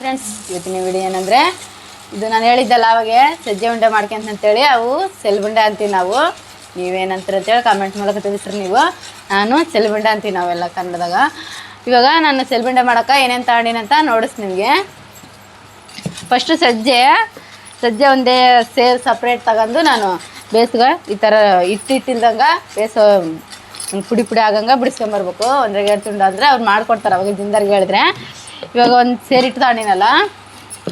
Friends ಇವತ್ತಿನ video ಏನಂದರೆ, ಇದು ನಾನು ಹೇಳಿದ್ದಲ್ಲ, ಅವಾಗೆ ಸಜ್ಜೆ ಉಂಡೆ ಮಾಡ್ಕೊಂತ ಅಂತೇಳಿ ಅವು ಸೆಲ್ಬುಂಡೆ ಅಂತೀವಿ ನಾವು. ನೀವೇನಂತೀರ ಅಂತೇಳಿ ಕಾಮೆಂಟ್ ಮೂಲಕ ತಿಳಿಸ್ರಿ ನೀವು. ನಾನು ಸೆಲ್ಬುಂಡೆ ಅಂತೀವಿ ನಾವೆಲ್ಲ ಕನ್ನಡದಾಗ. ಇವಾಗ ನಾನು ಸೆಲ್ಬುಂಡೆ ಮಾಡೋಕೆ ಏನೇನು ತಗೊಂಡಿನಂತ ನೋಡಿಸ್ ನಿಮಗೆ. ಫಸ್ಟು ಸಜ್ಜೆ ಸಜ್ಜೆ ಒಂದೇ ಸೇರ್ ಸಪ್ರೇಟ್ ತಗೊಂಡು ನಾನು ಬೇಸ್ಗೆ ಈ ಥರ ಇಟ್ಟಿಟ್ಟಿಲ್ದಂಗೆ ಬೇಸೋ ಪುಡಿ ಪುಡಿ ಆಗಂಗೆ ಬಿಡಿಸ್ಕೊಂಬರ್ಬೇಕು. ಒಂದ್ರಾಗ ಎರಡು ತುಂಡು ಅಂದರೆ ಅವ್ರು ಮಾಡ್ಕೊಡ್ತಾರೆ, ಅವಾಗ ಜಿಂದರ್ಗೆ ಹೇಳಿದ್ರೆ. ಇವಾಗ ಒಂದು ಸೇರಿಟ್ಟು ತಗೊಂಡಿನಲ್ಲ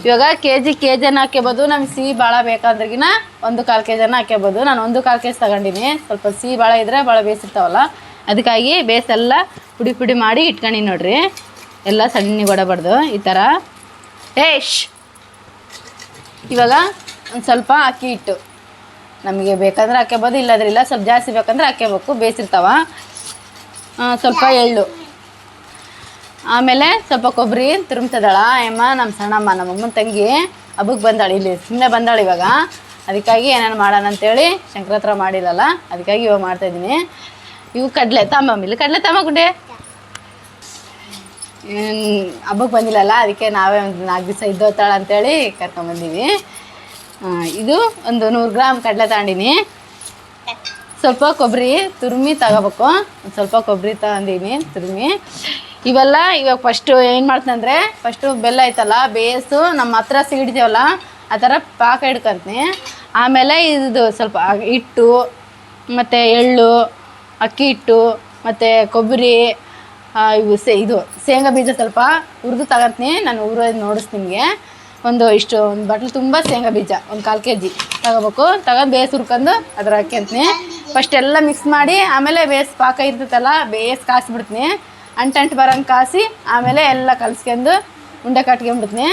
ಇವಾಗ ಕೆ ಜಿ ಕೆ ಜಿನ ಹಾಕ್ಯಬೋದು. ನಮ್ಗೆ ಸಿಹಿ ಭಾಳ ಬೇಕಾದ್ರಗಿನ ಒಂದು ಕಾಲು ಕೆ ಜಿನ ಹಾಕ್ಯಬೋದು. ನಾನು ಒಂದು ಕಾಲು ಕೆ ಜಿ ತಗೊಂಡಿನಿ. ಸ್ವಲ್ಪ ಸಿಹಿ ಭಾಳ ಇದ್ರೆ ಭಾಳ ಬೇಯಿಸಿರ್ತಾವಲ್ಲ? ಅದಕ್ಕಾಗಿ ಬೇಸೆಲ್ಲ ಪುಡಿ ಪುಡಿ ಮಾಡಿ ಇಟ್ಕೊಂಡಿನಿ ನೋಡ್ರಿ. ಎಲ್ಲ ಸಣ್ಣಗೆ ಕೊಡಬಾರ್ದು ಈ ಥರ ಏಶ್! ಇವಾಗ ಒಂದು ಸ್ವಲ್ಪ ಅಕ್ಕಿ ಹಿಟ್ಟು. ನಮಗೆ ಬೇಕಂದ್ರೆ ಹಾಕ್ಯಬೋದು, ಇಲ್ಲಾದ್ರೆ ಇಲ್ಲ. ಸ್ವಲ್ಪ ಜಾಸ್ತಿ ಬೇಕಂದ್ರೆ ಹಾಕ್ಯಬೇಕು. ಬೇಯಿಸಿರ್ತಾವ. ಸ್ವಲ್ಪ ಎಳ್ಳು. ಆಮೇಲೆ ಸ್ವಲ್ಪ ಕೊಬ್ಬರಿ ತುರುಮ್ತದಳ ಎಮ್ಮ ನಮ್ಮ ಸಣ್ಣಮ್ಮ, ನಮ್ಮ ಅಮ್ಮನ ತಂಗಿ ಹಬ್ಬಕ್ಕೆ ಬಂದಾಳೆ ಇಲ್ಲಿ ಸುಮ್ಮನೆ ಬಂದಾಳು ಇವಾಗ. ಅದಕ್ಕಾಗಿ ಏನೇನು ಮಾಡೋಣ ಅಂತೇಳಿ ಶಂಕರ ಹತ್ರ ಮಾಡಿಲ್ಲಲ್ಲ, ಅದಕ್ಕಾಗಿ ಇವಾಗ ಮಾಡ್ತಾಯಿದ್ದೀನಿ ಇವು ಕಡಲೆ, ತಮ್ಮ ಇಲ್ಲಿ ಕಡಲೆ ತಮ್ಮ ಗುಂಡೆ. ಹಬ್ಬಕ್ಕೆ ಬಂದಿಲ್ಲಲ್ಲ, ಅದಕ್ಕೆ ನಾವೇ ಒಂದು ನಾಲ್ಕು ದಿವಸ ಇದ್ದೋತಾಳ ಅಂತೇಳಿ ಕರ್ಕೊಂಬಂದೀವಿ ಇದು ಒಂದು ನೂರು ಗ್ರಾಮ್ ಕಡಲೆ ತಗೊಂಡೀನಿ. ಸ್ವಲ್ಪ ಕೊಬ್ಬರಿ ತುರುಮಿ ತಗೋಬೇಕು. ಸ್ವಲ್ಪ ಕೊಬ್ಬರಿ ತಗೊಂಡೀನಿ, ತುರ್ಮಿ. ಇವೆಲ್ಲ ಇವಾಗ ಫಸ್ಟು ಏನು ಮಾಡ್ತಂದ್ರೆ ಫಸ್ಟು ಬೆಲ್ಲ ಐತಲ್ಲ, ಬೇಯಿಸು, ನಮ್ಮ ಹತ್ರ ಸಿಗಿಡ್ತೀವಲ್ಲ ಆ ಥರ ಪಾಕ ಹಿಡ್ಕೊಂತೀನಿ ಆಮೇಲೆ ಇದು ಸ್ವಲ್ಪ ಹಿಟ್ಟು, ಮತ್ತು ಎಳ್ಳು, ಅಕ್ಕಿ ಹಿಟ್ಟು, ಮತ್ತು ಕೊಬ್ಬರಿ ಇವು ಸೇ, ಇದು ಶೇಂಗಾ ಬೀಜ ಸ್ವಲ್ಪ ಹುರಿದು ತಗೊತೀನಿ, ನಾನು ಹುರಿಯೋದು ನೋಡಿಸ್ತೀನಿ ನಿಮಗೆ. ಒಂದು ಇಷ್ಟು, ಒಂದು ಬಟ್ಲು ತುಂಬ ಶೇಂಗಾ ಬೀಜ, ಒಂದು ಕಾಲು ಕೆ ಜಿ ತಗೋಬೇಕು. ತಗೊಂಡು ಬೇಸ್ ಹುರ್ಕೊಂಡು ಅದ್ರ ಹಾಕ್ಯಂತೀನಿ. ಫಸ್ಟ್ ಎಲ್ಲ ಮಿಕ್ಸ್ ಮಾಡಿ, ಆಮೇಲೆ ಬೇಸ್ ಪಾಕ ಇರ್ತೈತಲ್ಲ ಬೇಸ್ ಕಾಯಿಸ್ಬಿಡ್ತೀನಿ ಅಂಟಂಟು ಬರೋಂಗೆ ಕಾಸಿ ಆಮೇಲೆ ಎಲ್ಲ ಕಲ್ಸ್ಕೊಂಡು ಉಂಡೆ ಕಟ್ಕೊಂಡ್ಬಿಡ್ತೀನಿ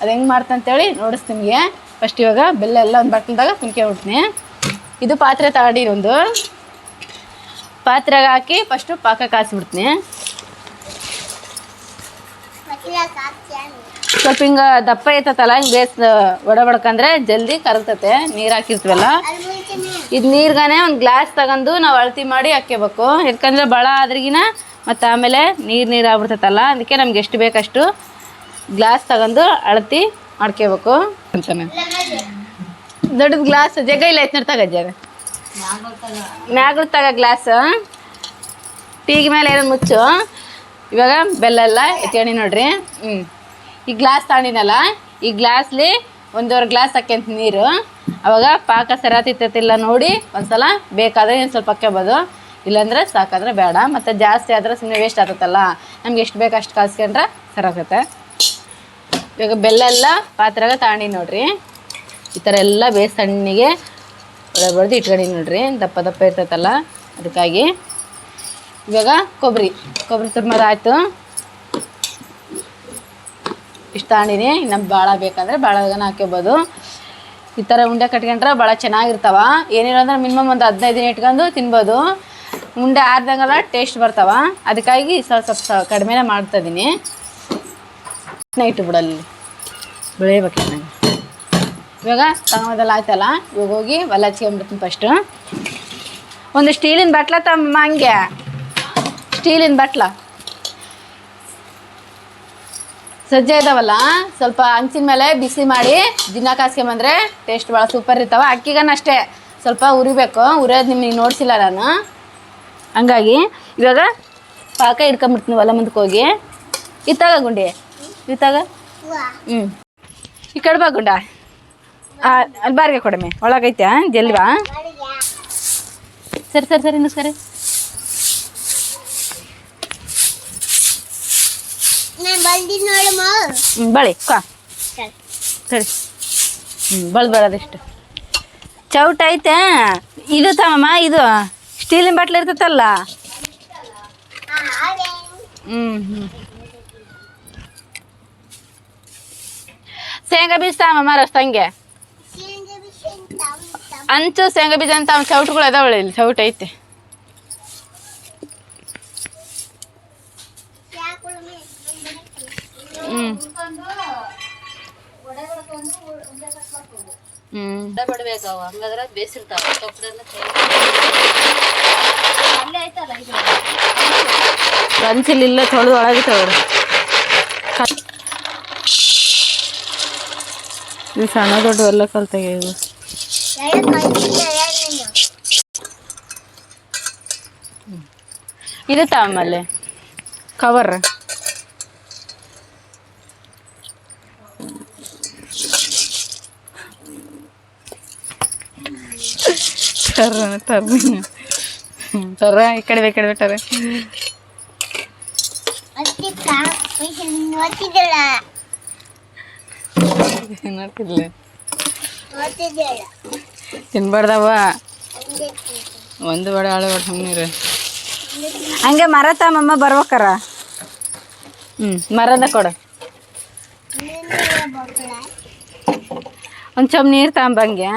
ಅದು ಹೆಂಗೆ ಮಾಡ್ತಂತೇಳಿ ನೋಡಿಸ್ ನಿಮಗೆ. ಫಸ್ಟ್ ಇವಾಗ ಬೆಲ್ಲ ಎಲ್ಲ ಒಂದು ಬಟ್ಟಲ್ದಾಗ ತುಂಬ್ಕೊಂಡ್ಬಿಡ್ತೀನಿ ಇದು ಪಾತ್ರೆ ತಾಡಿ ಒಂದು ಪಾತ್ರೆಗೆ ಹಾಕಿ ಫಸ್ಟು ಪಾಕ ಕಾಯಿಸ್ಬಿಡ್ತೀನಿ ಸ್ವಲ್ಪ ಹಿಂಗೆ ದಪ್ಪ ಐತತ್ತಲ್ಲ ಹಿಂಗೆ ಬೇಸ್ ಒಡ ಬಡ್ಕಂದ್ರೆ ಜಲ್ದಿ ಕರಗ್ತತೆ, ನೀರು ಹಾಕಿರ್ತೀವಲ್ಲ. ಇದು ನೀರ್ಗಾನೆ ಒಂದು ಗ್ಲಾಸ್ ತಗೊಂಡು ನಾವು ಅಳತಿ ಮಾಡಿ ಹಾಕ್ಕೋಬೇಕು ಯಾಕಂದ್ರೆ ಭಾಳ ಆದ್ರಿಗಿನ ಮತ್ತು ಆಮೇಲೆ ನೀರು ನೀರು ಆಗ್ಬಿಡ್ತೈತಲ್ಲ ಅದಕ್ಕೆ ನಮ್ಗೆ ಎಷ್ಟು ಬೇಕಷ್ಟು ಗ್ಲಾಸ್ ತಗೊಂಡು ಅಳತಿ ಮಾಡ್ಕೋಬೇಕು ಅಂತಾನೆ ದೊಡ್ಡದು ಗ್ಲಾಸ್ ಜಗ ಇಲ್ಲ ಐತೆ ನೋಡಿ ಜಗ ಮ್ಯಾಗಳು ತಗ ಗ್ಲಾಸ್ ಟೀಗೆ ಮೇಲೆ ಏನೋ ಮುಚ್ಚು? ಇವಾಗ ಬೆಲ್ಲ ಎಲ್ಲ ಎತ್ಕೊಂಡಿ ನೋಡ್ರಿ. ಹ್ಞೂ ಈ ಗ್ಲಾಸ್ ತಗೊಂಡಿನಲ್ಲ ಈ ಗ್ಲಾಸ್ಲಿ ಒಂದೂವರೆ ಗ್ಲಾಸ್ ಹಾಕ್ಯಂತ ನೀರು. ಅವಾಗ ಪಾಕ ಸರಾತಿತ್ತತಿಲ್ಲ ನೋಡಿ ಒಂದ್ಸಲ ಬೇಕಾದ್ರೆ ಏನು ಸ್ವಲ್ಪ ಹಾಕ್ಕೋಬೋದು ಇಲ್ಲಾಂದ್ರೆ ಸಾಕಾದ್ರೆ ಬೇಡ. ಮತ್ತು ಜಾಸ್ತಿ ಆದ್ರೆ ಸುಮ್ಮನೆ ವೇಸ್ಟ್ ಆಗ್ತೈತಲ್ಲ. ನಮ್ಗೆ ಎಷ್ಟು ಬೇಕು ಅಷ್ಟು ಕಾಸ್ಕೊಂಡ್ರೆ ಸರಾಗತ್ತೆ. ಇವಾಗ ಬೆಲ್ಲ ಎಲ್ಲ ಪಾತ್ರೆಗೆ ನೋಡ್ರಿ. ಈ ಥರ ಎಲ್ಲ ಬೇಸ್ ಸಣ್ಣಗೆ ಬಡ್ದು ಇಟ್ಕೊಂಡಿ ನೋಡ್ರಿ. ದಪ್ಪ ದಪ್ಪ ಇರ್ತೈತಲ್ಲ. ಅದಕ್ಕಾಗಿ ಇವಾಗ ಕೊಬ್ಬರಿ ಕೊಬ್ಬರಿ ಆಯಿತು. ಇಷ್ಟು ತಾಂಡಿನಿ ನಮ್ಗೆ ಭಾಳ ಬೇಕಂದ್ರೆ ಭಾಳ ಹಾಕ್ಕೋಬೋದು ಈ ಥರ ಉಂಡೆ ಕಟ್ಕೊಂಡ್ರೆ ಭಾಳ ಚೆನ್ನಾಗಿರ್ತಾವ. ಏನಿಲ್ಲ ಅಂದ್ರೆ ಮಿನಿಮಮ್ ಒಂದು ಹದಿನೈದು ದಿನ ಇಟ್ಕೊಂಡು ತಿನ್ಬೋದು. ಉಂಡೆ ಆರ್ದಂಗೆಲ್ಲ ಟೇಸ್ಟ್ ಬರ್ತಾವ. ಅದಕ್ಕಾಗಿ ಸ್ವಲ್ಪ ಸ್ವಲ್ಪ ಸ- ಮಾಡ್ತಾ ಮಾಡ್ತಾಯಿದ್ದೀನಿ ನೈಟು ಬಿಡಲ್ಲಿ ಬೆಳೆಯಬೇಕು ನನಗೆ ಇವಾಗ ತಗೊಂಬದೆಲ್ಲ ಆಯ್ತಲ್ಲ? ಇವಾಗ ಹೋಗಿ ಒಲೆ ಹಚ್ಕೊಂಡ್ಬಿಡ್ತೀನಿ ಫಸ್ಟು ಒಂದು ಸ್ಟೀಲಿನ ಬಟ್ಲ ತಮ್ಮ ಹಂಗೆ. ಸ್ಟೀಲಿನ ಬಟ್ಲ. ಸಜ್ಜೆ ಇದಾವಲ್ಲ? ಸ್ವಲ್ಪ ಹಂಚಿನ ಮೇಲೆ ಬಿಸಿ ಮಾಡಿ ದಿನ ಕಾಸ್ಕೊಂಬಂದ್ರೆ ಟೇಸ್ಟ್ ಭಾಳ ಸೂಪರ್ ಇರ್ತಾವ. ಅಕ್ಕಿಗನ್ನಷ್ಟೇ ಸ್ವಲ್ಪ ಉರಿಬೇಕು. ಉರಿಯೋದು ನಿಮಗೆ ನೋಡ್ಸಿಲ್ಲ ನಾನು. ಹಂಗಾಗಿ ಇವಾಗ ಪಾಕ ಹಿಡ್ಕೊಂಬಿಡ್ತೀನಿ ಹೊಲ ಮುಂದಕ್ಕೆ ಹೋಗಿ. ಇತ್ತಾಗ ಗುಂಡಿ? ಇತ್ತಾಗ? ಹ್ಞೂ ಈ ಕಡೆ ಬಾ ಗುಂಡ. ಅಲ್ಲಿ ಬಾರಿಗೆ ಕೊಡಮೆ. ಒಳಗೈತೆ ಜಲ್ವಾ ಸರಿ ಸರಿ ಸರಿ ಇನ್ನು ಸರಿ ಹ್ಞೂ ಬಳಿ ಕಾ. ಸರಿ. ಹ್ಞೂ ಬಳ್ದು ಬಳದಿಷ್ಟು ಚೌಟ ಐತೆ. ಇದು ತಮ್ಮ ಇದು. ಸ್ಟೀಲಿನ ಬಾಟ್ಲಿ ಇರ್ತೈತಲ್ಲ? ಹ್ಞೂ ಹ್ಞೂ ಶೇಂಗಾ ಬೀಜ ರಸ್ತಂಗೆ ಅಂಚು ಶೇಂಗಾ ಬೀಜ ಅಂತ ಸೌಟ್ಗಳು ಚೌಟ್ಗಳು ಅದಾವಳೆ ಇಲ್ಲಿ ಚೌಟ ಐತೆ. ಹ್ಞೂ ಹ್ಞೂ ಬೇಸಿರ್ತಾವ. ತೊಪ್ಪಡೆಲ್ಲ ಅಲ್ಲೇ ಐತಲ್ಲ ಇದು ಪಂಚಲಿಲ್ಲ ತೊಳೆದು ಒಳಗೆ ತಗೊಳ್ರಿ ಇದು ಸಣ್ಣ ದೊಡ್ಡ ಎಲ್ಲ ಕಲ್ತಾಗ ಇವು ಎರಡು ಕಲ್ತಿದ್ದ ಎರಡು ಇದು ಆಮೇಲೆ ಕವರ್ ತರ ತರ ತರ ಈ ಕಡೆ ಬೇ, ಈ ಕಡೆ ಬಿಟ್ಟಾರೆ ಅತ್ತಿಕ್ಕ ಓದ್ತಿದ್ದಲ್ಲ ನೋಡ್ತಿದ್ಲೆ ಓದ್ತಿದ್ದಲ್ಲ ತಿನ್ಬಾರ್ದವ ಹಂಗೆ ಒಂದು ಬಡ ಆಳು ಬಡ ಸುಮ್ಮನಿರು ಹಂಗೆ ಮರ ತಮ್ಮಮ್ಮ ಬರ್ಬೇಕಾರ? ಹ್ಞೂ ಮರದ ಕೊಡು. ಮಕ್ಕಳ ಒಂದು ಚಮ್ ನೀರು ತಗೊಂಬಂಗೆ.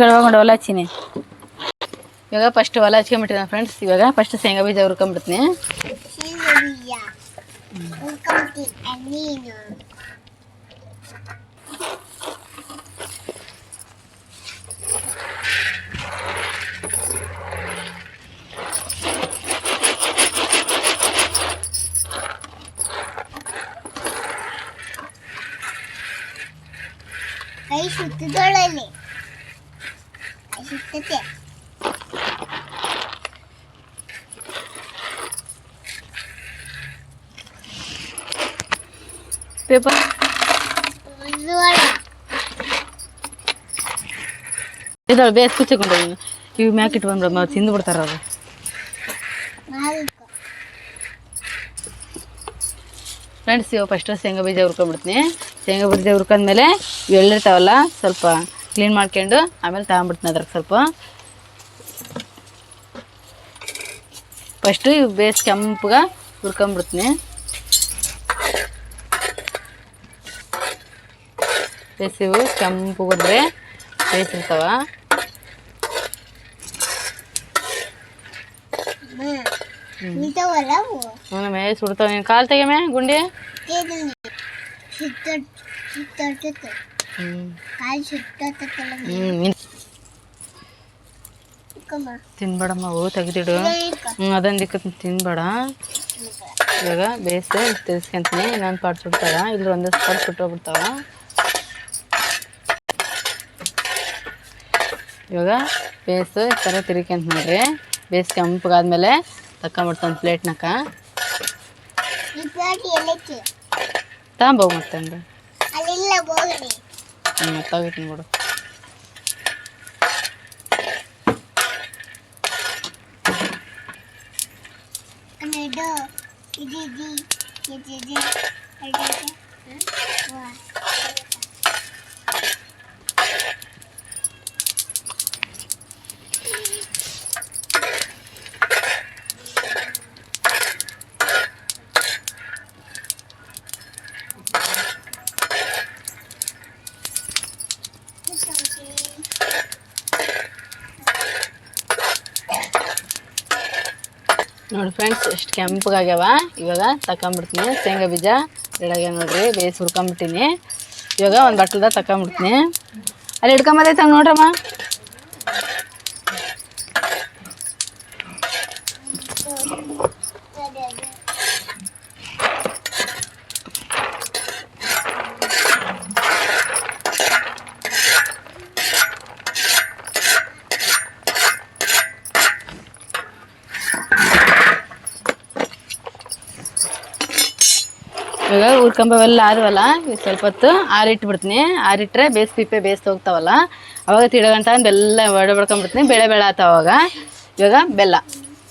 ಕಡೆ ಹೋಗ್ಕೊಂಡು ಹೊಲ ಹಚ್ಚಿನಿ. ಇವಾಗ ಫಸ್ಟ್ ಹೊಲ ಹಚ್ಕೊಂಬಿಟ್ಟಿನ ಫ್ರೆಂಡ್ಸ್ ಇವಾಗ ಫಸ್ಟ್ ಶೇಂಗಾ ಬೀಜ ಹುರ್ಕೊಂಬಿಡ್ತೀನಿ ಶೀಲವಿಯ ಉಳ್ಕೊಂತಿ ನೀನು ಕೈ ಸುತ್ತದೊಳಲ್ಲಿ. ಕೈ ಸುತ್ತತೆ ಪೇಪರ್ ಉಜ್ವಲ ಬೇಸ್ ಕುಚ್ಚಿಕೊಂಡು ಇವು ಮ್ಯಾಕ್ ಇಟ್ಕೊಂಡ್ಬಿಡ ತಿಂದು ಬಿಡ್ತಾರ ಅವರು ನಾಲ್ಕು ಫ್ರೆಂಡ್ಸ್ ಇವಾಗ ಫಸ್ಟ್ ಶೇಂಗಾ ಬೀಜ ಹುರ್ಕೊಂಡ್ಬಿಡ್ತೀನಿ. ಶೇಂಗಾ ಬೀಜ ಹುರ್ಕೊಂಡ್ಮೇಲೆ ಎಳ್ಳಿರ್ತಾವಲ್ಲ ಸ್ವಲ್ಪ ಕ್ಲೀನ್ ಮಾಡ್ಕೊಂಡು ಆಮೇಲೆ ತಗೊಂಬಿಡ್ತೀನಿ ಅದ್ರಾಗ ಸ್ವಲ್ಪ. ಫಸ್ಟು ಬೇಸ್ ಕೆಂಪಗೆ ಹುರ್ಕೊಂಬಿಡ್ತೀನಿ. ಬೇಸಿವು ಕೆಂಪು ಹೋದ್ರೆ ಮೇ ಸುಡ್ತಾವ ನೀನು. ಕಾಲು ತೆಗೆಮೆ ಗುಂಡಿ? ತಿನ್ಬೇಡಮ್ಮ ಹೂ ತೆಗೆದಿಡು. ಅದೊಂದು ದಿಕ್ಕ ತಿನ್ಬೇಡ. ಇವಾಗ ಬೇಯಿಸಿ ತಿರ್ಸ್ಕೊಂತೀನಿ. ಇನ್ನೊಂದು ಪಾಟ್ ಸುಡ್ತಾಳ ಇಲ್ಲಿ ಒಂದಷ್ಟು ಪಾಟ್ ಸುಟ್ಟೋಗ್ಬಿಡ್ತಾವ. ಇವಾಗ ಬೇಯಿಸು ಈ ಥರ ತಿರ್ಕೊಂತ ನೋಡ್ರಿ. ಬೇಯಿಸಿ ಕೆಂಪಗಾದ್ಮೇಲೆ ತಕೊಂಬಿಡ್ತಾನೆ ಪ್ಲೇಟ್ನಾಕ ತಗೊಂಬೋಗು ಮತ್ತೆ ಹಂಗೆ ಅಲ್ಲಿಲ್ಲ ಹೋಗಲಿ ಹ್ಞೂ ಮತ್ತಾಗಿಟ್ಟು ಬಿಡು ಕನ್ನಡ ಇದು ಇದು ಇದು ಇದು ಇದು ಎಷ್ಟು ಕೆಂಪಗಾಗ್ಯಾವ. ಇವಾಗ ತಗೊಂಬಿಡ್ತೀನಿ ಶೇಂಗಾ ಬೀಜ ರೆಡಾಗ್ಯಾವ ನೋಡ್ರಿ. ಬೇಯಿಸಿ ಹುರ್ಕೊಂಬಿಟ್ಟಿನಿ. ಇವಾಗ ಒಂದು ಬಟ್ಲದಾಗ ತಕೊಂಬಿಡ್ತೀನಿ. ಅಲ್ಲಿ ಹಿಡ್ಕೊಂಬದೈತೆ ಹಂಗೆ ನೋಡ್ರಮ್ಮ. ಇವಾಗ ಅವೆಲ್ಲ ಆದವಲ್ಲ ಈಗ ಸ್ವಲ್ಪ ಹೊತ್ತು ಆರಿಟ್ಬಿಡ್ತೀನಿ. ಆರಿಟ್ರೆ ಬೇಸ್ ಪಿಪ್ಪೆ ಬೇಸ್ ಹೋಗ್ತಾವಲ್ಲ ಅವಾಗ ತಿಳಗಂಟ ಬೆಲ್ಲ ಒಡೆ ಬಡ್ಕೊಂಬಿಡ್ತೀನಿ. ಬೆಳೆ ಬೆಳೆ ಆತಾವ ಅವಾಗ. ಇವಾಗ ಬೆಲ್ಲ.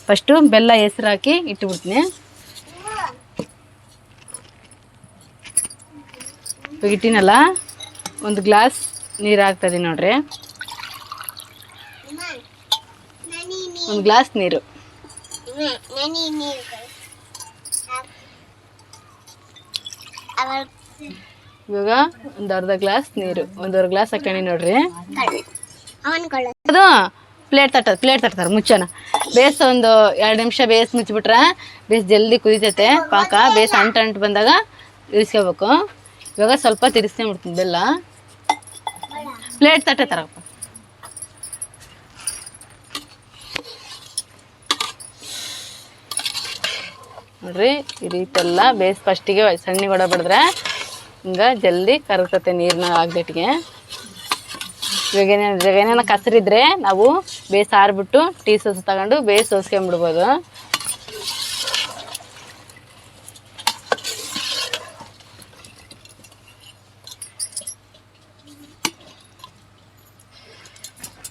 ಫಸ್ಟು ಬೆಲ್ಲ ಹೆಸ್ರು ಹಾಕಿ ಇಟ್ಬಿಡ್ತೀನಿ. ಇವಾಗ ಇಟ್ಟಿನಲ್ಲ ಒಂದು ಗ್ಲಾಸ್ ನೀರು ಹಾಕ್ತದೆ ನೋಡ್ರಿ. ಒಂದು ಗ್ಲಾಸ್ ನೀರು ನನಿ ನೀರು ಅವಳ ಇವಾಗ ಒಂದು ಅರ್ಧ ಗ್ಲಾಸ್ ನೀರು ಒಂದೂವರೆ ಗ್ಲಾಸ್ ಹಾಕೊಂಡಿ ನೋಡ್ರಿ. ಅದು ಪ್ಲೇಟ್ ತಟ್ಟದ ಪ್ಲೇಟ್ ತಟ್ತಾರೆ ಮುಚ್ಚೋಣ. ಬೇಸ್ ಒಂದು ಎರಡು ನಿಮಿಷ ಬೇಸ್ ಮುಚ್ಚಿಬಿಟ್ರೆ ಬೇಸ್ ಜಲ್ದಿ ಕುದಿತೈತೆ, ಪಾಕ, ಬೇಸ್ ಅಂಟ ಅಂಟು ಬಂದಾಗ ಇರಿಸ್ಕೋಬೇಕು. ಇವಾಗ ಸ್ವಲ್ಪ ತಿರ್ಸ್ಕೊಂಡ್ಬಿಡ್ತೀನಿ ಬೆಲ್ಲ. ಪ್ಲೇಟ್ ತಟ್ಟೆ ತರಪ್ಪ. ನೋಡ್ರಿ, ಈ ರೀತೆಲ್ಲ ಬೇಸ್ ಫಸ್ಟಿಗೆ ಸಣ್ಣಗೆ ಹೊಡಬಡಿದ್ರೆ ಹಿಂಗೆ ಜಲ್ದಿ ಕರಗ್ತತೆ ನೀರನ್ನ ಆಗ್ದಟ್ಟಿಗೆ ಇವಾಗ ಏನೇನು ಇವಾಗ ಏನೇನು ಕಸರಿದ್ರೆ ನಾವು ಬೇಸ್ ಆರ್ಬಿಟ್ಟು ಟೀ ಸೋಸ್ ತಗೊಂಡು ಬೇಸ್ ಸೋಸ್ಕೊಂಬಿಡ್ಬೋದು.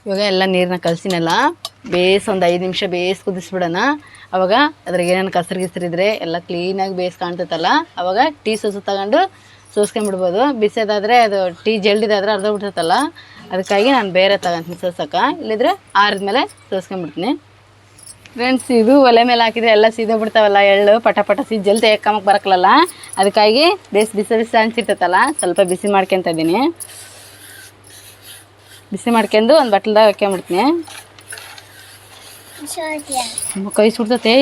ಇವಾಗ ಎಲ್ಲ ನೀರನ್ನ ಕಲಸಿನಲ್ಲ ಬೇಸ್ ಒಂದು ಐದು ನಿಮಿಷ ಬೇಸ್ ಕುದಿಸ್ಬಿಡೋಣ. ಅವಾಗ ಅದ್ರಾಗ ಏನೇನು ಕಸರು ಗಿಸರಿದ್ರೆ ಎಲ್ಲ ಕ್ಲೀನಾಗಿ ಬೇಸ್ ಕಾಣ್ತೈತಲ್ಲ, ಅವಾಗ ಟೀ ಸೊಸು ತಗೊಂಡು ಸೋಸ್ಕೊಂಡ್ಬಿಡ್ಬೋದು ಬಿಸಿದಾದರೆ ಅದು ಟೀ ಜಲ್ದಿದಾದ್ರೆ ಅರ್ಧ ಬಿಡ್ತೈತಲ್ಲ ಅದಕ್ಕಾಗಿ ನಾನು ಬೇರೆ ತಗೊಂತೀನಿ ಸೋಸಕ್ಕೆ. ಇಲ್ಲಿದ್ರೆ ಆರಿದ್ಮೇಲೆ ಸೋಸ್ಕೊಂಬಿಡ್ತೀನಿ. ಫ್ರೆಂಡ್ಸ್ ಇದು ಒಲೆ ಮೇಲೆ ಹಾಕಿದ್ರೆ ಎಲ್ಲ ಸೀದ ಬಿಡ್ತಾವಲ್ಲ ಎಳ್ಳು, ಪಟ ಪಟ ಸಿ ಜಲ್ದಿ ತೆಗ್ಕಂಬಕ್ಕೆ ಬರಕ್ಲಲ್ಲ, ಅದಕ್ಕಾಗಿ ಬೇಸ್ ಬಿಸಿ ಬಿಸಿ ಅನ್ಸಿರ್ತೈತಲ್ಲ, ಸ್ವಲ್ಪ ಬಿಸಿ ಮಾಡ್ಕೊತ ಇದ್ದೀನಿ ಬಿಸಿ ಮಾಡ್ಕೊಂಡು ಒಂದು ಬಟ್ಲದಾಗ ಹಾಕ್ಕೊಂಬಿಡ್ತೀನಿ ನಮ್ಮ ಕೈ ಸುಡ್ತತೆ.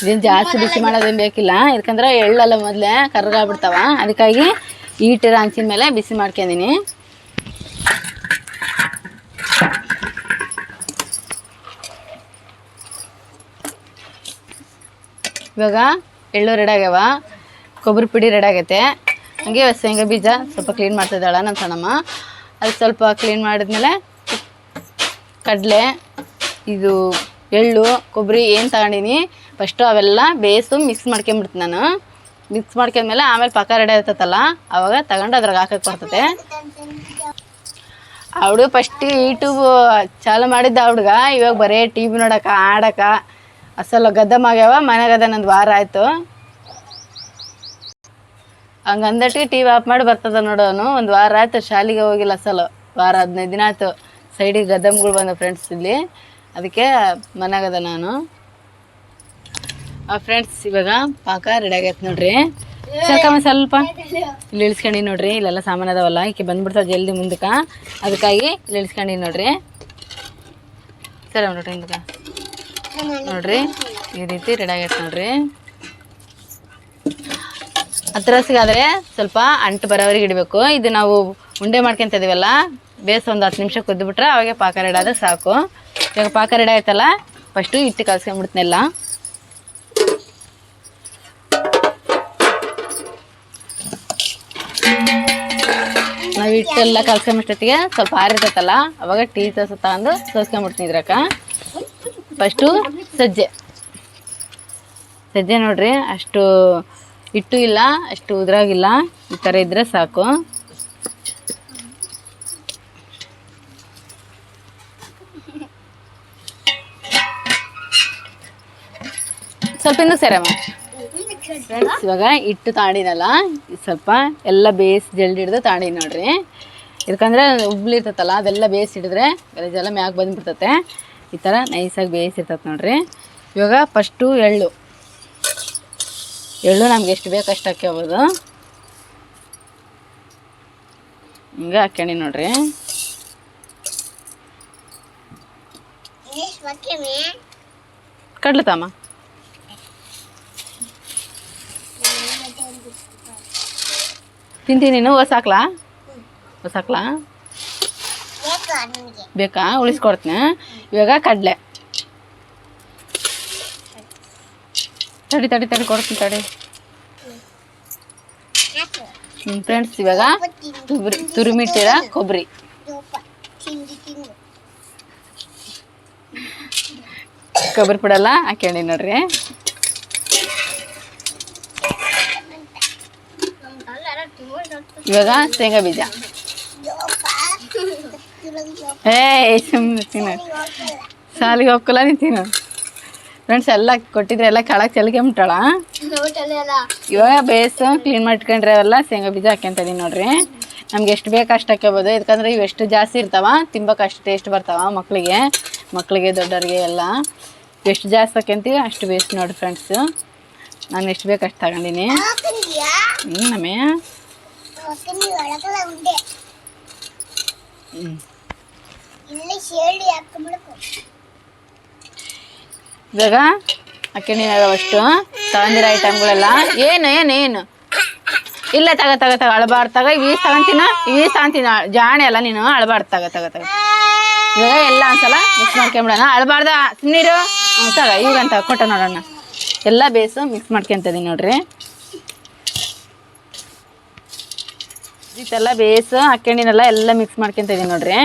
ಇದೇನು ಜಾಸ್ತಿ ಬಿಸಿ ಮಾಡೋದೇನು ಬೇಕಿಲ್ಲ. ಯಾಕಂದ್ರೆ ಎಳ್ಳಲ್ಲ ಮೊದಲೇ ಕರ್ಗಾಗ್ಬಿಡ್ತಾವ. ಅದಕ್ಕಾಗಿ ಈಟಿರೋ ಹಂಚಿನ ಮೇಲೆ ಬಿಸಿ ಮಾಡ್ಕೊಂಡಿನಿ. ಇವಾಗ ಎಳ್ಳು ರೆಡಿ ಆಗ್ಯಾವ. ಕೊಬ್ಬರಿ ಪುಡಿ ರೆಡಿ ಆಗೈತೆ. ಹಂಗೆ ಶೇಂಗಾ ಬೀಜ ಸ್ವಲ್ಪ ಕ್ಲೀನ್ ಮಾಡ್ತಿದ್ದಾಳೆ ನನ್ನ ಸಣ್ಣಮ್ಮ. ಅದು ಸ್ವಲ್ಪ ಕ್ಲೀನ್ ಮಾಡಿದ್ಮೇಲೆ ಕಡಲೆ, ಇದು ಎಳ್ಳು, ಕೊಬ್ಬರಿ ಏನು ತಗೊಂಡಿನಿ ಫಸ್ಟು ಅವೆಲ್ಲ ಬೇಸು ಮಿಕ್ಸ್ ಮಾಡ್ಕೊಂಬಿಡ್ತೀನಿ ನಾನು. ಮಿಕ್ಸ್ ಮಾಡ್ಕೊಂಡ್ಮೇಲೆ ಆಮೇಲೆ ಪಕ್ಕ ರೆಡಿ ಆಗ್ತೈತಲ್ಲ, ಅವಾಗ ತಗೊಂಡು ಅದ್ರಾಗ ಹಾಕಕ್ಕೆ ಬರ್ತದೆ ಅವಳು ಫಸ್ಟ್ ಯೂಟ್ಯೂಬ್ ಚಾಲು ಮಾಡಿದ್ದ ಹುಡುಗ, ಇವಾಗ ಬರೀ ಟಿ ವಿ ನೋಡಕ, ಆಡಕ. ಅಸಲು ಆಗ್ಯಾವ ಮನೆಗದ ನಂದು ವಾರ ಆಯಿತು. ಹಂಗಂದಟ್ಟಿಗೆ ಟಿ ವಿ ಆಫ್ ಮಾಡಿ ಬರ್ತದ ನೋಡೋನು ಒಂದು ವಾರ ಆಯ್ತು ಶಾಲೆಗೆ ಹೋಗಿಲ್ಲ ಅಸಲು. ವಾರ ಹದಿನೈದು ದಿನ ಆಯ್ತು. ಸೈಡಿಗೆ ಗದ್ದಮ್ಗಳು ಬಂದ ಫ್ರೆಂಡ್ಸ್ ಇಲ್ಲಿ. ಅದಕ್ಕೆ ಮನೆಗದ ನಾನು. ಆ ಫ್ರೆಂಡ್ಸ್ ಇವಾಗ ಪಾಕ ರೆಡಿ ಆಗೈತೆ ನೋಡ್ರಿ. ಸ್ವಲ್ಪ ಸ್ವಲ್ಪ ಇಲ್ಲಿ ಇಳಿಸ್ಕೊಂಡಿ ನೋಡ್ರಿ. ಇಲ್ಲೆಲ್ಲ ಸಾಮಾನು ಅದಾವಲ್ಲ. ಈಕೆ ಬಂದ್ಬಿಡ್ತಾವೆ ಜಲ್ದಿ ಮುಂದಕ್ಕೆ. ಅದಕ್ಕಾಗಿ ಇಲ್ಲಿ ಇಳಿಸ್ಕೊಂಡಿ ನೋಡ್ರಿ. ಸರಿ ನೋಡ್ರಿ ಹಿಂದಕ್ಕೆ. ನೋಡ್ರಿ. ಈ ರೀತಿ ರೆಡಿ ಆಗೈತೆ ನೋಡ್ರಿ. ಹತ್ರಸಿಗಾದ್ರೆ ಸ್ವಲ್ಪ ಅಂಟು ಬರೋವರೆಗೆ ಇಡಬೇಕು. ಇದು ನಾವು ಉಂಡೆ ಮಾಡ್ಕೊಂತ ಇದೀವಲ್ಲ, ಬೇಸ್ ಒಂದು ಹತ್ತು ನಿಮಿಷ ಕುದ್ದುಬಿಟ್ರೆ ಅವಾಗೆ ಪಾಕ ರೆಡಿ ಆದ್ರೆ ಸಾಕು. ಇವಾಗ ಪಾಕ ರೆಡಿ ಆಯ್ತಲ್ಲ ಫಸ್ಟು ಹಿಟ್ಟು ಕಲ್ಸ್ಕೊಂಡ್ಬಿಡ್ತೀನೆಲ್ಲ ನಾವು ಹಿಟ್ಟೆಲ್ಲ ಕಲ್ಸ್ಕೊಂಬಿಟ್ಟೊತ್ತಿಗೆ ಸ್ವಲ್ಪ ಆರಿರ್ತೈತಲ್ಲ, ಅವಾಗ ಟೀ ತೋಸ ತಗೊಂಡು ಸೋಸ್ಕೊಂಬಿಡ್ತೀನಿ ಇದ್ರಕ್ಕ ಫಸ್ಟು ಸಜ್ಜೆ. ಸಜ್ಜೆ ನೋಡ್ರಿ, ಅಷ್ಟು ಹಿಟ್ಟು ಇಲ್ಲ, ಅಷ್ಟು ಉದ್ರಾಗಿಲ್ಲ. ಈ ಥರ ಇದ್ರೆ ಸಾಕು. ಸ್ವಲ್ಪ ಇನ್ನೂ ಸೇರಮ್ಮ. ಫ್ರೆಂಡ್ಸ್ ಇವಾಗ ಹಿಟ್ಟು ತಾಂಡಿನಲ್ಲ ಸ್ವಲ್ಪ ಎಲ್ಲ ಬೇಯಿಸಿ ಜಲ್ದಿ ಹಿಡ್ದು ತಾಂಡಿ ನೋಡ್ರಿ. ಯಾಕಂದ್ರೆ ಉಬ್ಲಿ ಇರ್ತೈತಲ್ಲ, ಅದೆಲ್ಲ ಬೇಯಿಸಿ ಹಿಡಿದ್ರೆ ಗಲೀಜೆಲ್ಲ ಮ್ಯಾಗ ಬಂದ್ಬಿಡ್ತತೆ. ಈ ಥರ ನೈಸಾಗಿ ಬೇಯಿಸಿರ್ತೈತೆ ನೋಡ್ರಿ. ಇವಾಗ ಫಸ್ಟು ಎಳ್ಳು. ಎಳ್ಳು ನಮ್ಗೆ ಎಷ್ಟು ಬೇಕು ಅಷ್ಟು ಹಾಕ್ಕೋಬೋದು ಹಿಂಗೆ ಹಾಕ್ಯಣಿ ನೋಡ್ರಿ. ಕಡ್ಲತಮ್ಮ ತಿಂತೀನಿ ನೀನು ಹೊಸಾಕ್ಲಾ ಹೊಸ ಹಾಕ್ಲಾ? ನಿಮಗೆ? ಬೇಕಾ? ಉಳಿಸ್ಕೊಡ್ತೀನಿ. ಇವಾಗ ಕಡಲೆ. ತಡಿ ತಡಿ ತಡಿ ಕೊಡ್ತೀನಿ ತಡಿ. ಫ್ರೆಂಡ್ಸ್ ಇವಾಗ ಕೊಬ್ಬರಿ ತುರಿಮಿಟ್ಟಿರ ಕೊಬ್ಬರಿ ಕೊಬ್ಬರಿ ಪುಡಲ್ಲ ಹಾಕ್ಯಂಡಿ ನೋಡ್ರಿ. ಇವಾಗ ಶೇಂಗಾ ಬೀಜ. ಏ ಸುಮ್ಮನೆ ತಿನ್ನು. ಸಾಲಿಗೆ ಹೋಗ್ಕಲ್ಲ ನೀನು ತಿನ್ನು. ಫ್ರೆಂಡ್ಸ್ ಎಲ್ಲ ಕೊಟ್ಟಿದ್ರೆ ಎಲ್ಲ ಕೆಳಗೆ ಚೆಲ್ಕೊಂಬಿಟ್ಟಾಳ ಇವಾಗ ಬೇಸು ಕ್ಲೀನ್ ಮಾಡ್ಕೊಂಡ್ರೆ ಅವೆಲ್ಲ ಶೇಂಗಾ ಬೀಜ ಹಾಕ್ಯಂತ ಇದೀನಿ ನೋಡ್ರಿ. ನಮ್ಗೆ ಎಷ್ಟು ಬೇಕು ಅಷ್ಟು ಹಾಕ್ಕೋಬೋದು ಯಾಕಂದ್ರೆ ಇವು ಎಷ್ಟು ಜಾಸ್ತಿ ಇರ್ತಾವ ತಿಂಬಕ್ಕೆ ಅಷ್ಟು ಟೇಸ್ಟ್ ಬರ್ತಾವ ಮಕ್ಕಳಿಗೆ ಮಕ್ಕಳಿಗೆ ದೊಡ್ಡವ್ರಿಗೆ ಎಲ್ಲ. ಎಷ್ಟು ಜಾಸ್ತಿ ಹಾಕ್ಯಂತೀವಿ ಅಷ್ಟು ಬೇಸ್ ನೋಡಿ ಫ್ರೆಂಡ್ಸು ನಾನು ಎಷ್ಟು ಬೇಕು ಅಷ್ಟು ತಗೊಂಡಿನಿ. ಹ್ಞೂ ಹ್ಞೂ ಇಲ್ಲಿ ಅಕ್ಕಿ ಅಷ್ಟು ತಗೊಂಡಿರೋ ಐಟಮ್ಗಳೆಲ್ಲ ಏನು ಏನು ಏನು? ಇಲ್ಲ, ತಗ ತಗ ತಗ, ಅಳಬಾರ್ದು. ತಗ, ಈ ಇವೀಸ್ ತಗೊಂತೀನ ಜಾಣೆ ಅಲ್ಲ ನೀನು, ಅಳಬಾರ್ದು. ತಗ ತಗ ತಗ. ಇವಾಗ ಎಲ್ಲ ಒಂದ್ಸಲ ಮಿಕ್ಸ್ ಮಾಡ್ಕೊಂಬಿಡೋಣ. ಅಳಬಾರ್ದ? ನೀರು ತಗ, ಇವಾಗಂತ ಕೊಟ್ಟ ನೋಡೋಣ. ಎಲ್ಲ ಬೇಸು ಮಿಕ್ಸ್ ಮಾಡ್ಕೊಂತದೀನಿ ನೋಡ್ರಿ. ಇದೆಲ್ಲ ಬೇಸು ಹಾಕ್ಕೊಂಡಿನೆಲ್ಲ ಎಲ್ಲ ಮಿಕ್ಸ್ ನೋಡ್ರಿ.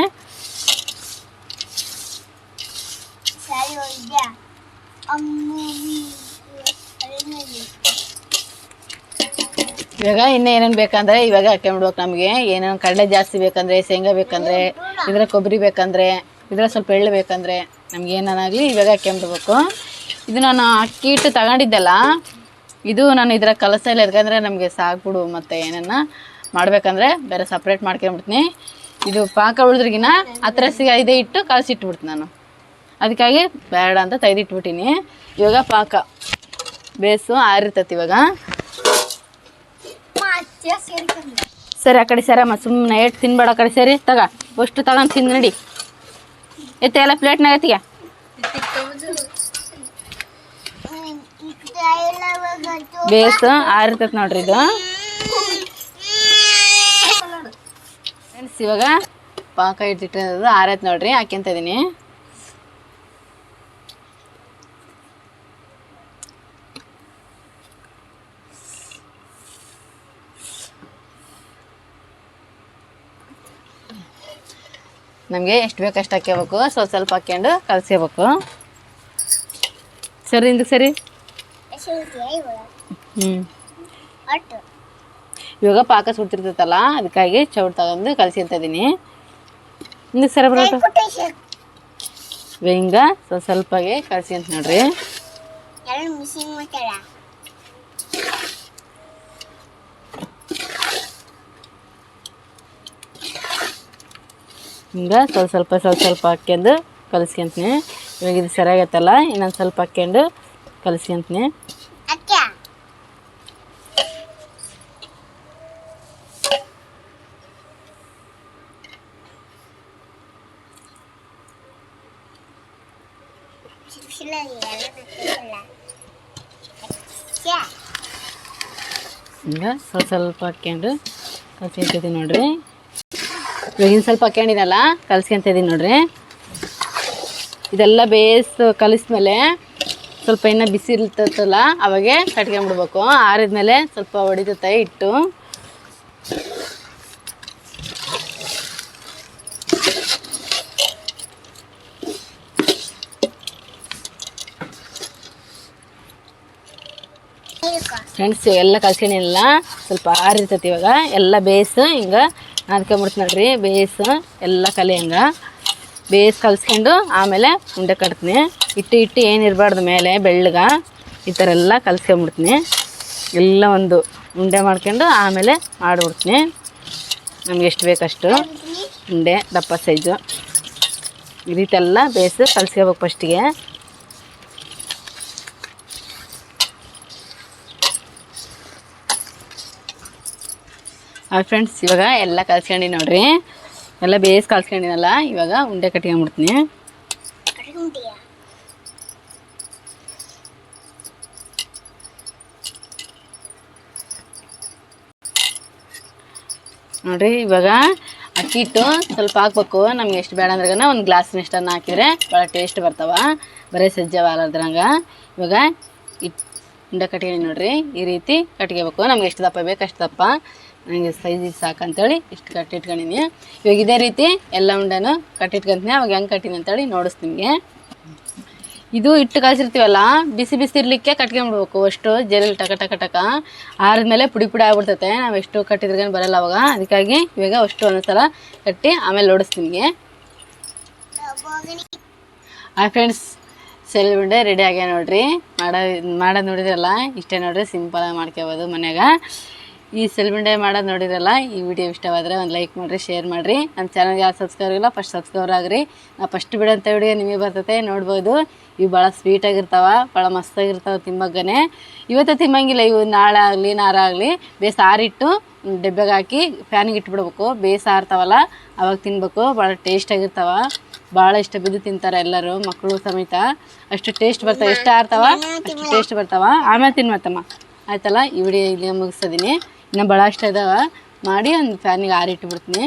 ಸರಿ ಹೋಯ್ದ್ಯಾ ಅಮ್ಮಿ ಇವಾಗ ಇನ್ನೂ ಏನೇನು ಬೇಕಂದ್ರೆ ಇವಾಗ ಹಾಕ್ಕೊಂಬಿಡ್ಬೇಕು ನಮಗೆ. ಏನೇನು ಕಡಲೆ ಜಾಸ್ತಿ ಬೇಕಂದ್ರೆ ಶೇಂಗಾ ಬೇಕಂದ್ರೆ ಇದರ ಕೊಬ್ಬರಿ ಬೇಕಂದ್ರೆ ಇದರ ಸ್ವಲ್ಪ ಎಳ್ಳು ಬೇಕಂದ್ರೆ ನಮ್ಗೆ ಏನಾಗಲಿ ಇವಾಗ ಹಾಕೊಂಡ್ಬಿಡ್ಬೇಕು ಇದು ನಾನು ಅಕ್ಕಿ ಹಿಟ್ಟು ತಗೊಂಡಿದ್ದೆಲ್ಲ ಇದು ನಾನು ಇದರ ಕಲಸ ಇಲ್ಲ. ಯಾಕಂದರೆ ನಮಗೆ ಸಾಕ್ಬಿಡು ಮತ್ತು ಏನನ್ನ ಮಾಡಬೇಕಂದ್ರೆ ಬೇರೆ ಸಪ್ರೇಟ್ ಮಾಡ್ಕೊಂಬಿಡ್ತೀನಿ. ಇದು ಪಾಕ ಉಳಿದ್ರಿಗಿನ ಹತ್ತಿರ ಸಿಗ ಇದೇ ಇಟ್ಟು ಕಲಸಿಟ್ಬಿಡ್ತೀನಿ ನಾನು. ಅದಕ್ಕಾಗಿ ಬೇಡ ಅಂತ ತೆಗೆದಿಟ್ಬಿಟ್ಟಿನಿ. ಇವಾಗ ಪಾಕ. ಬೇಸು ಆರಿರ್ತೈತಿ ಇವಾಗ. ಸರಿ, ಆ ಕಡೆ ಸರಮ್ಮ ಸುಮ್ಮನೆ ಏಟ್ ತಿನ್ಬೇಡ ಆ ಕಡೆ ಸರಿ. ತಗ ಅಷ್ಟು ತಗೊಂಡು ತಿಂದು ನಡಿ. ಎತ್ತ, ಎಲ್ಲ ಪ್ಲೇಟ್ನಾಗ ಎತ್ತಿಗೆ? ಬೇಸ್ ಆರಿರ್ತೈತೆ ನೋಡ್ರಿ ಇದು. ಇವಾಗ ಪಾಕ ಇಟ್ಟಿಟ್ಟು ಆರೈತೆ ನೋಡ್ರಿ, ಹಾಕ್ಯಂತ ಇದೀನಿ. ನಮಗೆ ಎಷ್ಟು ಬೇಕು ಅಷ್ಟು ಹಾಕ್ಕೋಬೇಕು ಸ್ವಲ್ಪ ಸ್ವಲ್ಪ ಹಾಕ್ಕೊಂಡು ಕಲಸ್ಕೋಬೇಕು ಸರಿ ಹಿಂದಕ್ಕೆ ಸರಿ? ಹ್ಞೂ ಇವಾಗ ಪಾಕ ಸುಡ್ತಿರ್ತೈತಲ್ಲ, ಅದಕ್ಕಾಗಿ ಚೌಡ್ ತಗೊಂಡು ಕಲಸಿರ್ತಾ ಇದ್ದೀನಿ ಹಿಂದಕ್ಕೆ ಸರಿ ಬರೋದು ಹಿಂಗ ಸ್ವಲ್ಪ ಸ್ವಲ್ಪಗೆ ಕಲಸಿ ಅಂತ ನೋಡ್ರಿ. ಹಿಂಗ ಸ್ವಲ್ಪ ಸ್ವಲ್ಪ ಸ್ವಲ್ಪ ಸ್ವಲ್ಪ ಹಾಕ್ಯಂಡು ಕಲಿಸ್ಕೊಂತೀನಿ. ಇವಾಗ ಇದು ಸರಿಯಾಗತ್ತಲ್ಲ ಇನ್ನೊಂದು ಸ್ವಲ್ಪ ಹಾಕ್ಯಂಡು ಕಲಿಸ್ಕೊಂತೀನಿ. ಹಿಂಗೆ ಸ್ವಲ್ಪ ಸ್ವಲ್ಪ ಹಾಕ್ಯಂಡು ಕಲ್ಸ್ಕೊಂತಿದ್ದೀನಿ ನೋಡ್ರಿ. ಇವಾಗಿನ ಸ್ವಲ್ಪ ಹಾಕ್ಯಂಡಿನಲ್ಲ ಕಲ್ಸ್ಕೊಂತಿದ್ದೀನಿ ನೋಡ್ರಿ. ಇದೆಲ್ಲ ಬೇಯಿಸು ಕಲಿಸ್ಮೇಲೆ ಸ್ವಲ್ಪ ಇನ್ನು ಬಿಸಿ ಇರ್ತೈತಲ್ಲ, ಅವಾಗೆ ಕಟ್ಕೊಂಬಿಡ್ಬೇಕು. ಆರಿದ್ಮೇಲೆ ಸ್ವಲ್ಪ ಹೊಡಿತೈತೆ ಇಟ್ಟು ಫ್ರೆಂಡ್ಸ್ ಎಲ್ಲ ಕಲ್ಸ್ಕೊಂಡಿಲ್ಲ ಸ್ವಲ್ಪ ಆರಿರ್ತೈತಿ ಇವಾಗ. ಎಲ್ಲ ಬೇಯಿಸು ಹಿಂಗೆ ನಾದ್ಕೊಂಬಿಡ್ತು ನೋಡ್ರಿ, ಬೇಸ್ ಎಲ್ಲ ಕಲಿಯಂಗ ಬೇಸ್ ಕಲ್ಸ್ಕೊಂಡು ಆಮೇಲೆ ಉಂಡೆ ಕಟ್ತೀನಿ. ಇಟ್ಟು ಇಟ್ಟು ಏನು ಇರಬಾರ್ದು ಮೇಲೆ, ಬೆಳ್ಳಗ, ಈ ಥರ ಎಲ್ಲ ಕಲ್ಸ್ಕೊಂಬಿಡ್ತೀನಿ. ಎಲ್ಲ ಒಂದು ಉಂಡೆ ಮಾಡ್ಕೊಂಡು ಆಮೇಲೆ ಮಾಡಿಬಿಡ್ತೀನಿ. ನಮ್ಗೆ ಎಷ್ಟು ಬೇಕಷ್ಟು ಉಂಡೆ, ದಪ್ಪ ಸೈಜು ಈ ರೀತಿ ಎಲ್ಲ ಬೇಸ್ ಕಲಿಸ್ಕೋಬೇಕು ಫಸ್ಟಿಗೆ ಹಾಯ್ ಫ್ರೆಂಡ್ಸ್ ಇವಾಗ ಎಲ್ಲ ಕಲ್ಸ್ಕೊಂಡು ನೋಡ್ರಿ. ಎಲ್ಲ ಬೇಸ್ ಕಲ್ಸ್ಕೊಂಡಿನಲ್ಲ, ಇವಾಗ ಉಂಡೆ ಕಟ್ಕೊಂಡ್ಬಿಡ್ತೀನಿ ನೋಡ್ರಿ, ಇವಾಗ ಅಕ್ಕಿ ಹಿಟ್ಟು ಸ್ವಲ್ಪ ಹಾಕ್ಬೇಕು. ನಮ್ಗೆ ಎಷ್ಟು ಬೇಡ ಅಂದ್ರೆ ಒಂದು ಗ್ಲಾಸ್ ಅನ್ನ ಹಾಕಿದ್ರೆ ಭಾಳ ಟೇಸ್ಟ್ ಬರ್ತಾವ. ಬರೀ ಸಜ್ಜೆ ಅದ್ರಂಗ. ಇವಾಗ ಇಟ್ ಉಂಡೆ ಕಟ್ಕೊಂಡು ನೋಡ್ರಿ. ಈ ರೀತಿ ಕಟ್ಕೋಬೇಕು ನಮ್ಗೆ ಎಷ್ಟು ದಪ್ಪ ಬೇಕು ಅಷ್ಟು ದಪ್ಪ. ನನಗೆ ಸೈಜ್ ಸಾಕಂತೇಳಿ ಇಷ್ಟು ಕಟ್ಟಿಟ್ಕೊಂಡಿನಿ ಇವಾಗ ಇದೇ ರೀತಿ ಎಲ್ಲ ಉಂಡೆನೂ ಕಟ್ಟಿಟ್ಕೊಂತೀನಿ ಅವಾಗ ಹೆಂಗೆ ಕಟ್ಟಿನಿ ಅಂತೇಳಿ ನೋಡಿಸ್ತೀನಿ ನಿಮಗೆ. ಇದು ಇಟ್ಟು ಕಳ್ಸಿರ್ತೀವಲ್ಲ, ಬಿಸಿ ಬಿಸಿ ಇರಲಿಕ್ಕೆ ಕಟ್ಕೊಂಡ್ಬಿಡ್ಬೇಕು ಅಷ್ಟು ಜೇಲಲ್ಲಿ ಟಕ ಟಕ ಟಕ ಆರಿದ್ಮೇಲೆ ಪುಡಿ ಪುಡಿ ಆಗ್ಬಿಡ್ತೈತೆ. ನಾವು ಎಷ್ಟು ಕಟ್ಟಿದ್ರೇನು ಬರಲ್ಲ ಅವಾಗ. ಅದಕ್ಕಾಗಿ ಇವಾಗ ಅಷ್ಟು ಒಂದೊಂದ್ಸಲ ಕಟ್ಟಿ ಆಮೇಲೆ ನೋಡಿಸ್ತೀನಿ ಹಾಯ್ ಫ್ರೆಂಡ್ಸ್, ಸೆಲ್ ಉಂಡೆ ರೆಡಿ ಆಗ್ಯಾವ ನೋಡ್ರಿ. ಮಾಡೋ ಮಾಡೋದು ನೋಡಿದ್ರಲ್ಲ, ಇಷ್ಟೇ ನೋಡ್ರಿ. ಸಿಂಪಲಾಗಿ ಮಾಡ್ಕೋಬೋದು ಮನ್ಯಾಗ. ಈ ಸೆಲ್ಬುಂಡೆ ಮಾಡೋದು ನೋಡಿರಲ್ಲ ಈ ವಿಡಿಯೋ ಇಷ್ಟವಾದರೆ ಒಂದು ಲೈಕ್ ಮಾಡಿರಿ, ಶೇರ್ ಮಾಡಿರಿ. ನಮ್ಮ ಚಾನಲ್ಗೆ ಯಾವ ಸಬ್ಸ್ಕ್ರೈಬ್ ಇಲ್ಲ ಫಸ್ಟ್ ಸಬ್ಸ್ಕ್ರೈಬ್ ಆಗ್ರಿ. ನಾ ಫಸ್ಟ್ ಬಿಡೋಂಥ ವಿಡಿಯೋ ನಿಮಗೆ ಬರ್ತೈತೆ, ನೋಡ್ಬೋದು. ಇವು ಭಾಳ ಸ್ವೀಟಾಗಿರ್ತಾವೆ ಭಾಳ ಮಸ್ತಾಗಿರ್ತಾವೆ ತಿಂಬಗ್ಗನೆ ಇವತ್ತು ತಿಮ್ಮಂಗಿಲ್ಲ ಇವು ನಾಳೆ ಆಗಲಿ, ನಾರ ಆಗಲಿ ಬೇಸಾರಿಟ್ಟು ಡಬ್ಬೆಗೆ ಹಾಕಿ ಫ್ಯಾನಿಗೆ ಇಟ್ಬಿಡ್ಬೇಕು. ಬೇಸಾರ್ತಾವಲ್ಲ ಅವಾಗ ತಿನ್ಬೇಕು, ಭಾಳ ಟೇಸ್ಟಾಗಿರ್ತಾವೆ ಭಾಳ ಇಷ್ಟ ಬಿದ್ದು ತಿಂತಾರೆ ಎಲ್ಲರೂ ಮಕ್ಕಳು ಸಮೇತ. ಅಷ್ಟು ಟೇಸ್ಟ್ ಬರ್ತಾವೆ, ಎಷ್ಟು ಆರ್ತಾವ, ಅಷ್ಟು ಟೇಸ್ಟ್ ಬರ್ತಾವ. ಆಮೇಲೆ ತಿನ್ಮತ್ತಮ್ಮ ಆಯ್ತಲ್ಲ, ಈ ವಿಡಿಯೋ ಇಲ್ಲಿ ಮುಗಿಸ್ತಿದ್ದೀನಿ ಇನ್ನು ಭಾಳ ಇಷ್ಟ ಇದಾವೆ. ಮಾಡಿ ಒಂದು ಫ್ಯಾನಿಗೆ ಆರಿಟ್ಟು ಬಿಡ್ತೀನಿ